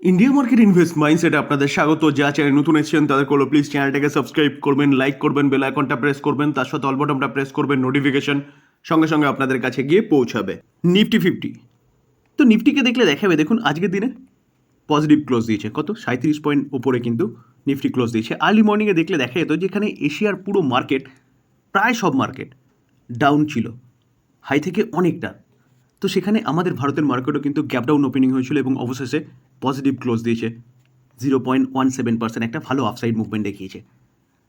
India market invest মাইন্ডসেটে আপনাদের স্বাগত। যা চ্যানেল নতুন এসেছেন, তাদের করল প্লিজ চ্যানেলটাকে সাবস্ক্রাইব করবেন লাইক করবেন বেল আইকনটা প্রেস করবেন, তার সাথে অল বটনটা প্রেস করবেন নোটিফিকেশন সঙ্গে সঙ্গে আপনাদের কাছে গিয়ে পৌঁছাবে। নিফটি ফিফটি তো নিফটিকে দেখলে দেখাবে, দেখুন আজকের দিনে পজিটিভ ক্লোজ দিয়েছে। কত? সাঁত্রিশ পয়েন্ট উপরে কিন্তু নিফটি ক্লোজ দিয়েছে। আর্লি মর্নিংয়ে দেখলে দেখা যেত যেখানে এশিয়ার পুরো মার্কেট প্রায় সব মার্কেট ডাউন ছিল। হাই থেকে অনেকটা। তো সেখানে আমাদের ভারতের মার্কেটও কিন্তু গ্যাপ ডাউন ওপেনিং হয়েছিল এবং অবশেষে পজিটিভ ক্লোজ দিয়েছে zero point one seven percent একটা ভালো আপসাইড মুভমেন্ট দেখিয়েছে।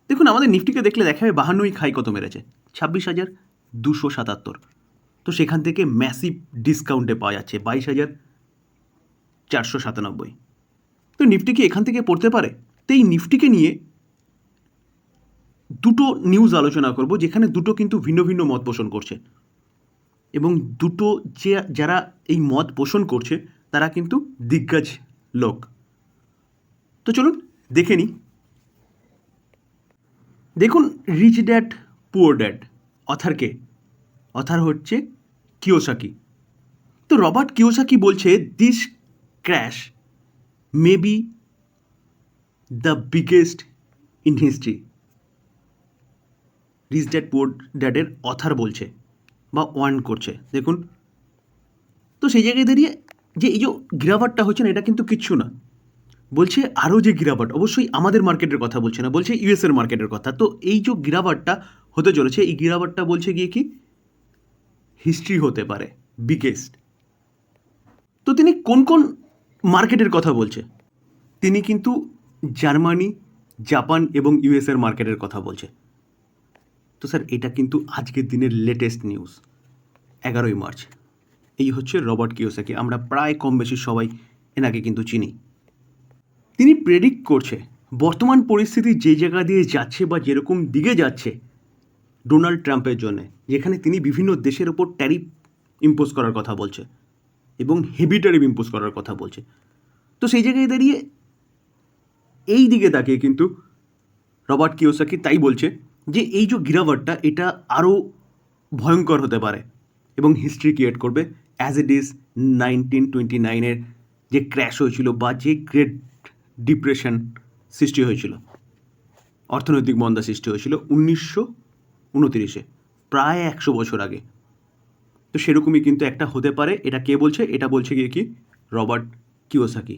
দেখুন, আমাদের নিফটিকে দেখলে দেখা যাবে বাহান্নই খাই কত মেরেছে, ছাব্বিশ হাজার দুশো সাতাত্তর। তো সেখান থেকে ম্যাসিভ ডিসকাউন্টে পাওয়া যাচ্ছে, বাইশ হাজার চারশো সাতানব্বই। তো নিফটি কি এখান থেকে পড়তে পারে? তো এই নিফটিকে নিয়ে দুটো নিউজ আলোচনা করব, যেখানে দুটো কিন্তু ভিন্ন ভিন্ন মত পোষণ করছে। এবং দুটো যে যারা এই মত পোষণ করছে তারা কিন্তু দিগ্গজ লোক। তো চলুন দেখে নিই। দেখুন রিচ ড্যাড পুয়ার ড্যাড অথারকে অথার হচ্ছে কিওসাকি তো রবার্ট কিওসাকি বলছে this crash may be the biggest in history Rich Dad Poor ড্যাডের author বলছে বা ওয়ার্ন করছে। দেখুন। তো সেই জায়গায় দাঁড়িয়ে যে এই যে গিরাবাটটা হচ্ছে না, এটা কিন্তু কিচ্ছু না। বলছে আরও যে গিরাবাট, অবশ্যই আমাদের মার্কেটের কথা বলছে না, বলছে ইউএসের মার্কেটের কথা। তো এই যে গিরাবাটটা হতে চলেছে, এই গিরাবাটটা বলছে গিয়ে কি? হিস্ট্রি হতে পারে, বিগেস্ট। তো তিনি কোন কোন মার্কেটের কথা বলছে? তিনি কিন্তু জার্মানি, জাপান এবং ইউএসের মার্কেটের কথা বলছে। তো স্যার, এটা কিন্তু আজকের দিনের লেটেস্ট নিউজ এগারোই মার্চ। এই হচ্ছে রবার্ট কিওসাকি। আমরা প্রায় কম বেশি সবাই এনাকে কিন্তু চিনি। তিনি প্রেডিক্ট করছে, বর্তমান পরিস্থিতি যে জায়গা দিয়ে যাচ্ছে বা যেরকম দিকে যাচ্ছে ডোনাল্ড ট্রাম্পের জন্য, যেখানে তিনি বিভিন্ন দেশের ওপর ট্যারিফ ইম্পোজ করার কথা বলছে এবং হেভি ট্যারিফ ইম্পোজ করার কথা বলছে। তো সেই জায়গায় দাঁড়িয়ে এই দিকে তাকিয়ে কিন্তু রবার্ট কিওসাকি তাই বলছে যে এই যে গিরাবারটা এটা আরও ভয়ঙ্কর হতে পারে এবং হিস্ট্রি ক্রিয়েট করবে as it is nineteen twenty নাইনের যে ক্র্যাশ হয়েছিল বা যে গ্রেট ডিপ্রেশন সৃষ্টি হয়েছিল, অর্থনৈতিক মন্দা সৃষ্টি হয়েছিল উনিশশো উনতিরিশে, প্রায় একশো বছর আগে। তো সেরকমই কিন্তু একটা হতে পারে, এটা কে বলছে? এটা বলছে গিয়ে কি? Robert Kiyosaki.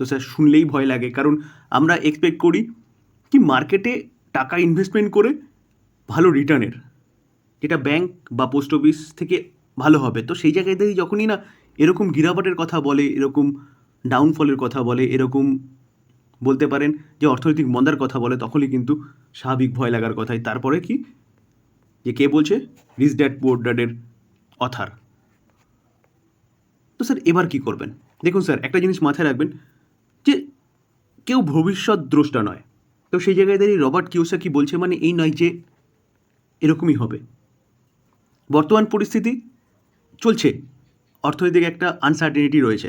তো স্যার, শুনলেই ভয় লাগে, কারণ আমরা এক্সপেক্ট করি কি মার্কেটে টাকা ইনভেস্টমেন্ট করে ভালো রিটার্নের যেটা ব্যাংক বা পোস্ট অফিস থেকে ভালো হবে। তো সেই দাঁড়িয়ে যখনই না এরকম গিরাবাটের কথা বলে, এরকম ডাউনফলের কথা বলে, এরকম বলতে পারেন যে অর্থনৈতিক মন্দার কথা বলে, তখনই কিন্তু স্বাভাবিক ভয় লাগার কথাই। তারপরে কি? যে কে বলছে? রিচ ড্যাড পোর ড্যাডের অথার তো স্যার, এবার কি করবেন? দেখুন স্যার, একটা জিনিস মাথায় রাখবেন যে কেউ ভবিষ্যৎ দ্রষ্টা নয়। তো সেই জায়গায় দাঁড়িয়ে রবার্ট কিউসা কি বলছে মানে এই নয় যে এরকমই হবে। বর্তমান পরিস্থিতি চলছে। অর্থনৈতিক একটা আনসার্টেনিটি রয়েছে।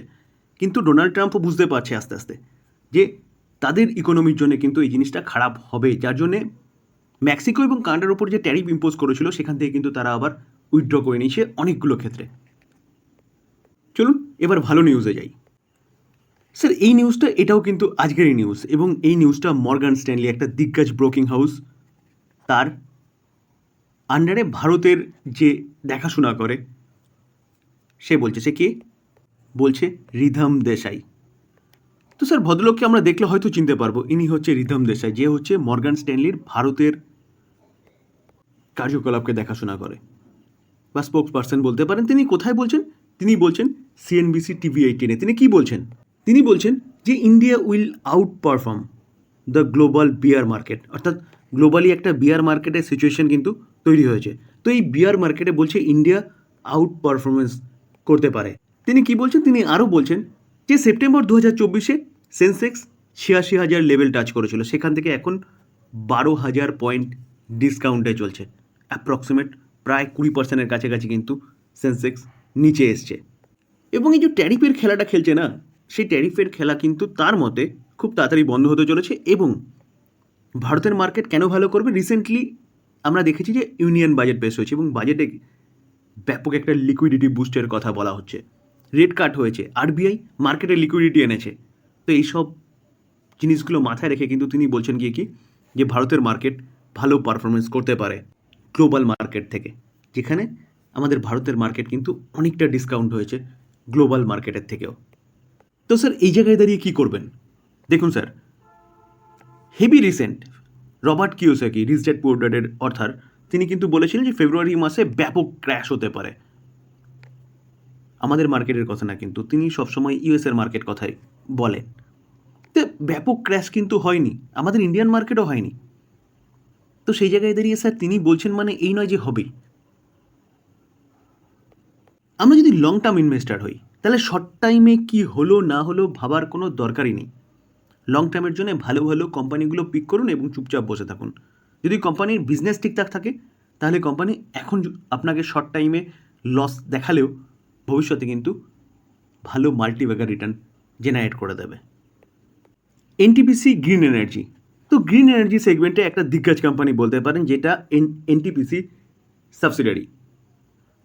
কিন্তু ডোনাল্ড ট্রাম্পও বুঝতে পারছে আস্তে আস্তে যে তাদের ইকোনমির জন্য কিন্তু এই জিনিসটা খারাপ হবে। যার জন্যে মেক্সিকো এবং কানাডার উপর যে ট্যারিফ ইম্পোজ করেছিল, সেখান থেকে কিন্তু তারা আবার উইথড্র করে নিয়েছে অনেকগুলো ক্ষেত্রে। চলুন, এবার ভালো নিউজে যাই। স্যার, এই নিউজটা এটাও কিন্তু আজকেরই নিউজ এবং এই নিউজটা মর্গান স্ট্যানলি একটা দিগ্গজ ব্রোকিং হাউস তার আন্ডারে ভারতের যে দেখাশোনা করে সে বলছে, সে কে? বলছে, রিধম দেশাই। তো স্যার, ভদ্রলোককে আমরা দেখলে হয়তো চিনতে পারব, ইনি হচ্ছে রিধম দেশাই, যে হচ্ছে মর্গান স্ট্যানলির ভারতের কার্যকলাপকে দেখাশোনা করে। বা স্পোক্স পার্সন বলতে পারেন, তিনি কোথায় বলছেন? তিনি বলছেন সিএনবিসি টিভি এইটিনে। তিনি কি বলছেন? তিনি বলছেন যে India will outperform the global bear market. অর্থাৎ গ্লোবালি একটা বিয়ার মার্কেটের সিচুয়েশন কিন্তু তৈরি হয়েছে। তো এই বিয়ার মার্কেটে বলছে, ইন্ডিয়া আউট পারফরমেন্স করতে পারে। তিনি কি বলছেন? তিনি আরও বলছেন যে, সেপ্টেম্বর দু হাজার চব্বিশে সেন্সেক্স ছিয়াশি হাজার লেভেল টাচ করেছিল। সেখান থেকে এখন বারো হাজার পয়েন্ট ডিসকাউন্টে চলছে। অ্যাপ্রক্সিমেট প্রায় কুড়ি পার্সেন্টের কাছাকাছি কিন্তু সেন্সেক্স নিচে এসছে। এবং এই যে ট্যারিফের খেলাটা খেলছে না, সেই ট্যারিফের খেলা কিন্তু তার মতে খুব তাড়াতাড়ি বন্ধ হতে চলেছে এবং ভারতের মার্কেট কেন ভালো করবে? রিসেন্টলি আমরা দেখেছি যে ইউনিয়ন বাজেট পেশ হয়েছে এবং বাজেটে ব্যাপক একটা লিকুইডিটি বুস্টের কথা বলা হচ্ছে। রেট কাট হয়েছে আরবিআই মার্কেটে লিকুইডিটি এনেছে। তো এইসব জিনিসগুলো মাথায় রেখে কিন্তু তিনি বলছেন গিয়ে কি? যে ভারতের মার্কেট ভালো পারফরমেন্স করতে পারে গ্লোবাল মার্কেট থেকে। যেখানে আমাদের ভারতের মার্কেট কিন্তু অনেকটা ডিসকাউন্ট হয়েছে গ্লোবাল মার্কেটের থেকেও। তো স্যার এই জায়গায় দাঁড়িয়ে কী করবেন? দেখুন sir heavy recent Robert Kiyosaki রিজডেড পোর্ডারের অর্থাৎ তিনি কিন্তু বলেছিলেন যে ফেব্রুয়ারি মাসে ব্যাপক ক্র্যাশ হতে পারে। আমাদের মার্কেটের কথা না কিন্তু, তিনি সবসময় ইউএসের মার্কেট কথাই বলেন। তো ব্যাপক ক্র্যাশ কিন্তু হয়নি, আমাদের ইন্ডিয়ান মার্কেটও হয়নি। তো সেই জায়গায় দাঁড়িয়ে স্যার তিনি বলছেন মানে এই নয় যে হবেই। আমরা যদি লং টার্ম ইনভেস্টার হই, তাহলে শর্ট টাইমে কি হলো, না হলো ভাবার কোনো দরকারই নেই। লং টার্মের জন্য ভালো ভালো কোম্পানিগুলো পিক করুন এবং চুপচাপ বসে থাকুন। যদি কোম্পানির বিজনেস ঠিকঠাক থাকে, তাহলে কোম্পানি এখন আপনাকে শর্ট টাইমে লস দেখালেও ভবিষ্যতে কিন্তু ভালো মাল্টিব্যাগার রিটার্ন জেনারেট করে দেবে। এনটিপিসি গ্রিন এনার্জি তো গ্রিন এনার্জি সেগমেন্টে একটা দিগ্গজ কোম্পানি বলতে পারেন, যেটা এন এনটিপিসি সাবসিডারি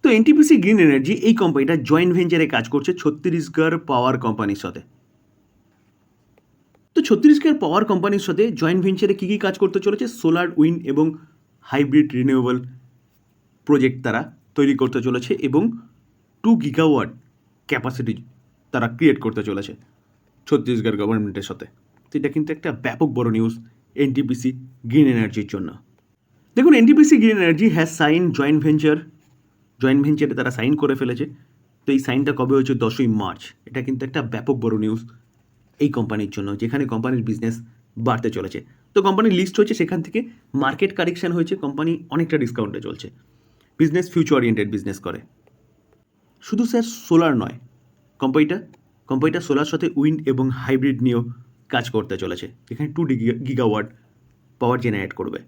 তো এনটিপিসি গ্রিন এনার্জি এই কোম্পানিটা জয়েন্ট ভেঞ্চারে কাজ করছে ছত্তিশগড় পাওয়ার কোম্পানির সাথে। তো ছত্তিশগড় পাওয়ার কোম্পানির সাথে জয়েন্ট ভেঞ্চারে কী কী কাজ করতে চলেছে? সোলার উইন্ড এবং হাইব্রিড রিনিউয়েবল প্রজেক্ট তারা তৈরি করতে চলেছে এবং টু গিগাওয়াট ক্যাপাসিটি তারা ক্রিয়েট করতে চলেছে ছত্তিশগড় গভর্নমেন্টের সাথে। তো এটা কিন্তু একটা ব্যাপক বড় নিউজ এনটিপিসি গ্রিন এনার্জির জন্য। দেখুন NTPC Green Energy has sign joint venture joint ভেঞ্চারে তারা সাইন করে ফেলেছে। তো এই সাইনটা কবে হয়েছে? দশই মার্চ। এটা কিন্তু একটা ব্যাপক বড় নিউজ এই কোম্পানির জন্য, যেখানে কোম্পানির বিজনেস বাড়তে চলেছে। তো কোম্পানির লিস্ট হয়েছে সেখান থেকে মার্কেট কারেকশন হয়েছে কোম্পানি অনেকটা ডিসকাউন্টে চলছে। বিজনেস ফিউচার ওরিয়েন্টেড বিজনেস করে। শুধু স্যার সোলার নয় কোম্পানিটা কোম্পানিটা সোলার সাথে উইন্ড এবং হাইব্রিড নিয়েও কাজ করতে চলেছে। যেখানে টু গিগাওয়াট পাওয়ার জেনারেট করবে।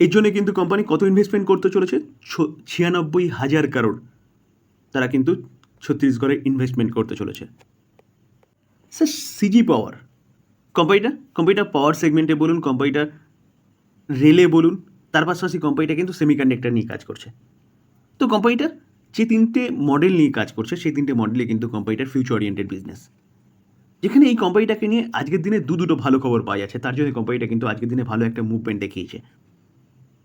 এর জন্য কিন্তু কোম্পানি কত ইনভেস্টমেন্ট করতে চলেছে? ছিয়ানব্বই হাজার কারোর তারা কিন্তু ছত্তিশগড়ে ইনভেস্টমেন্ট করতে চলেছে। স্যার সিজি পাওয়ার কোম্পানিটা কোম্পানিটা পাওয়ার সেগমেন্টে বলুন কোম্পানিটা রেলে বলুন তার পাশাপাশি কোম্পানিটা কিন্তু সেমিকন্ডাক্টর নিয়ে কাজ করছে তো কোম্পানিটা যে তিনটে মডেল নিয়ে কাজ করছে সেই তিনটে মডেলে কিন্তু কোম্পানিটার ফিউচার ওরিয়েন্টেড বিজনেস যেখানে এই কোম্পানিটাকে নিয়ে আজকের দিনে দু দুটো ভালো খবর পাওয়া যাচ্ছে তার জন্য কোম্পানিটা কিন্তু আজকের দিনে ভালো একটা মুভমেন্ট দেখিয়েছে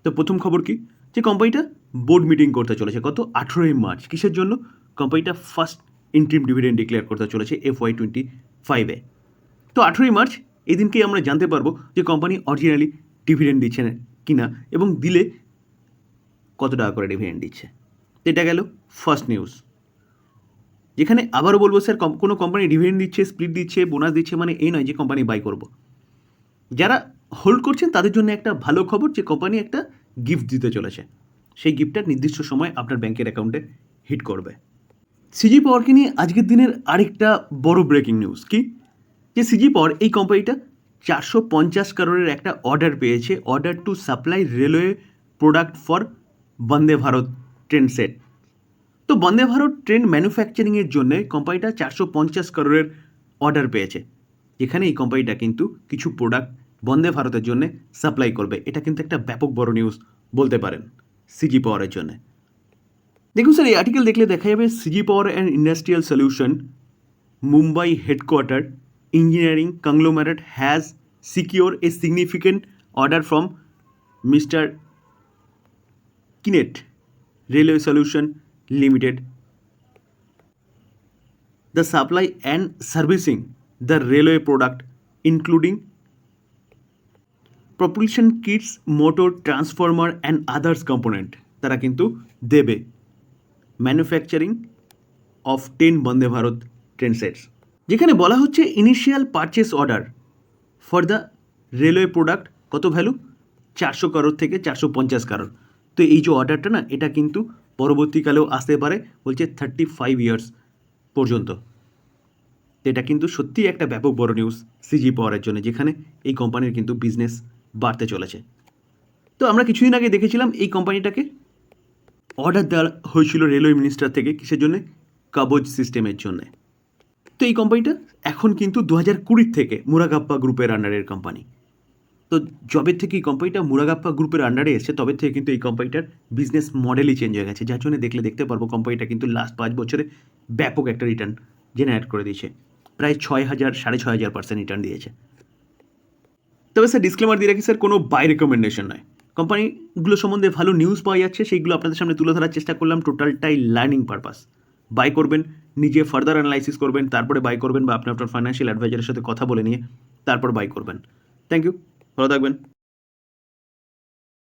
তো প্রথম খবর কি যে কোম্পানিটা বোর্ড মিটিং করতে চলেছে কত আঠেরোই মার্চ কিসের জন্য কোম্পানিটা ফার্স্ট ইন্ট্রিম ডিভিডেন্ড ডিক্লেয়ার করতে চলেছে এফ ওয়াই টোয়েন্টি ফাইভে তো আঠেরোই মার্চ, এই দিনকেই আমরা জানতে পারব যে কোম্পানি অরিজিনালি ডিভিডেন্ড দিচ্ছে না কিনা এবং দিলে কত টাকা করে ডিভিডেন্ড দিচ্ছে। এটা গেল ফার্স্ট নিউজ যেখানে আবারও বলব স্যার কোনো কোম্পানি ডিভিডেন্ড দিচ্ছে স্প্লিট দিচ্ছে বোনাস দিচ্ছে মানে এই নয় যে কোম্পানি বাই করব। যারা হোল্ড করছেন তাদের জন্য একটা ভালো খবর যে কোম্পানি একটা গিফট দিতে চলেছে। সেই গিফটটা নির্দিষ্ট সময় আপনার ব্যাংকের অ্যাকাউন্টে হিট করবে। সিজি পাওয়ারকে নিয়ে আজকের দিনের আরেকটা বড় ব্রেকিং নিউজ কি? যে সিজি পাওয়ার এই কোম্পানিটা চারশো পঞ্চাশ কারোরের একটা অর্ডার পেয়েছে order to supply railway product for Vande Bharat train set তো বন্দে ভারত ট্রেন ম্যানুফ্যাকচারিংয়ের জন্য কোম্পানিটা চারশো পঞ্চাশ করোড়ের অর্ডার পেয়েছে, যেখানে এই কোম্পানিটা কিন্তু কিছু প্রোডাক্ট বন্দে ভারতের জন্য সাপ্লাই করবে। এটা কিন্তু একটা ব্যাপক বড় নিউজ বলতে পারেন, সিজি পাওয়ারের জন্য। দেখুন স্যার এই আর্টিকেল দেখলে দেখা যাবে CG Power and Industrial Solution Mumbai headquarter engineering conglomerate has secure a significant order from mister Kinet Railway Solution Limited. The supply and servicing the railway product, including propulsion kits, motor, transformer, and others component তারা কিন্তু দেবে manufacturing of ten Vande Bharat train sets যেখানে বলা হচ্ছে initial purchase order for the railway product কত value চারশো কারোর থেকে চারশো পঞ্চাশ কারোর। তো এই যে অর্ডারটা না, এটা কিন্তু পরবর্তীকালেও আসতে পারে, বলছে থার্টি ফাইভ ইয়ার্স পর্যন্ত এটা কিন্তু সত্যিই একটা ব্যাপক বড় নিউজ সিজি পাওয়ারের জন্য, যেখানে এই কোম্পানির কিন্তু বিজনেস বাড়তে চলেছে। তো আমরা কিছুদিন আগে দেখেছিলাম এই কোম্পানিটাকে অর্ডার দেওয়া হয়েছিল রেলওয়ে মিনিস্টার থেকে কিসের জন্য? কাবজ সিস্টেমের জন্যে। তো এই কোম্পানিটা এখন কিন্তু দু হাজার কুড়ির থেকে মুরাগাপ্পা গ্রুপের আন্ডারের কোম্পানি। তো যবে থেকে এই কোম্পানিটা মুরাগাপ্পা গ্রুপের আন্ডারে এসেছে তবে থেকে কিন্তু এই কোম্পানিটার বিজনেস মডেলই চেঞ্জ হয়ে গেছে। যার জন্য দেখলে দেখতে পারব কোম্পানিটা কিন্তু লাস্ট পাঁচ বছরে ব্যাপক একটা রিটার্ন জেনারেট করে দিয়েছে। প্রায় ছয় হাজার, সাড়ে ছয় হাজার পার্সেন্ট রিটার্ন দিয়েছে। তবে স্যার ডিসক্লেমার দিয়ে রাখি স্যার কোনো বাই রেকমেন্ডেশন নয়। কোম্পানিগুলো সম্বন্ধে ভালো নিউজ পাওয়া যাচ্ছে, সেইগুলো আপনাদের সামনে তুলে ধরার চেষ্টা করলাম টোটালটাই লার্নিং পারপাস বাই করবেন, নিজে ফার্দার অ্যানালাইসিস করবেন, তারপরে বাই করবেন বা আপনি আপনার ফাইন্যান্সিয়াল অ্যাডভাইজারের সাথে কথা বলে নিয়ে তারপর বাই করবেন। থ্যাংক ইউ ভালো থাকবেন।